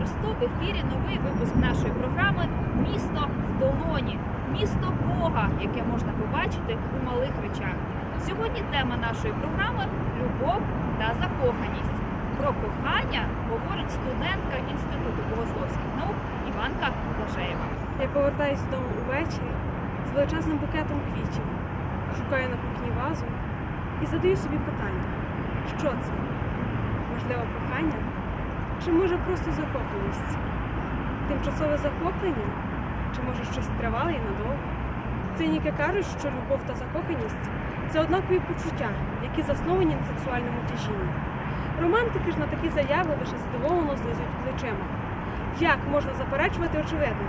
в ефірі новий випуск нашої програми Місто в долоні, місто Бога, яке можна побачити у малих речах. Сьогодні тема нашої програми любов та закоханість. Про кохання говорить студентка Інституту богословських наук Іванка Блажеєва. Я повертаюся додому увечері з величезним букетом квітів, шукаю на кухні вазу і задаю собі питання, що це? Можливо, кохання? Чи може просто захопленість? Тимчасове захоплення? Чи може щось тривале і надовго? Циніки кажуть, що любов та закоханість це однакові почуття, які засновані на сексуальному тяжінні. Романтики ж на такі заяви лише здивовано знизують плечима. Як можна заперечувати очевидне?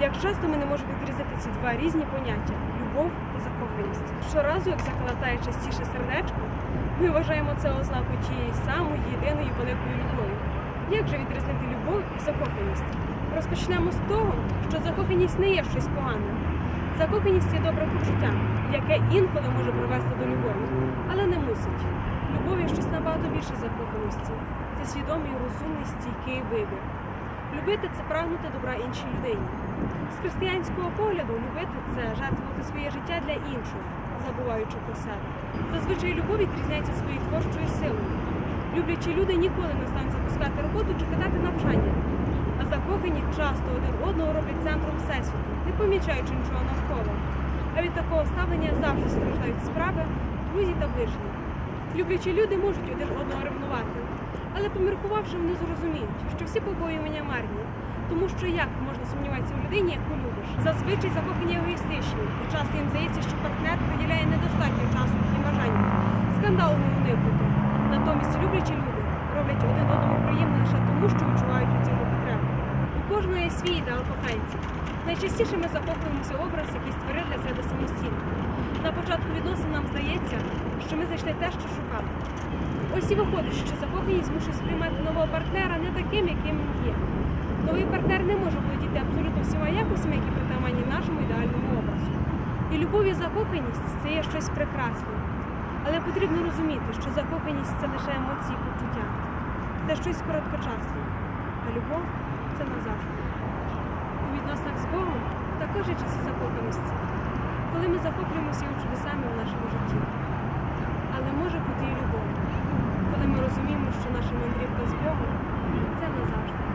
Як часто ми не можемо відрізати ці два різні поняття любов та закоханість. Щоразу, як закладає частіше сердечко, ми вважаємо це ознакою тієї самої єдиної великої любові. Як же відрізнити любов і закоханість? Розпочнемо з того, що закоханість не є щось погане. Закоханість є добре почуття, яке інколи може привести до любові, але не мусить. Любов є щось набагато більше закоханості. Це свідомий, розумний, стійкий вибір. Любити це прагнути добра іншій людині. З християнського погляду любити це жертвувати своє життя для іншого, забуваючи про себе. Зазвичай любов відрізняється своєю творчою силою. Люблячі люди ніколи не стануть запускати роботу чи кидати навчання. А закохані часто один одного роблять центром всесвіту, не помічаючи нічого навколо. А від такого ставлення завжди страждають справи, друзі та ближні. Люблячі люди можуть один одного ревнувати, але поміркувавши, вони зрозуміють, що всі побоювання марні. Тому що як можна сумніватися у людині, яку любиш? Зазвичай закохані егоїстичні, і часто їм здається, що партнер приділяє недостатньо часу їхнім бажанням. Люблячі люди роблять один одному приємно лише тому, що відчувають у цьому потребу. У кожного є свій ідеал коханців. Найчастіше ми захоплюємося образ, який створив для себе самостійно. На початку відносин нам здається, що ми знайшли те, що шукали. Ось і виходить, що закоханість змушує сприймати нового партнера не таким, яким він є. Новий партнер не може володіти абсолютно всіма якостями, які притаманні нашому ідеальному образу. І любов і закоханість це є щось прекрасне. Але потрібно розуміти, що закоханість це лише емоції і почуття. Це щось короткочасне. А любов це назавжди. У відносинах з Богом також є часи закоханості, коли ми захоплюємося його чудесами в нашому житті. Але може бути і любов, коли ми розуміємо, що наша мандрівка з Богом це назавжди.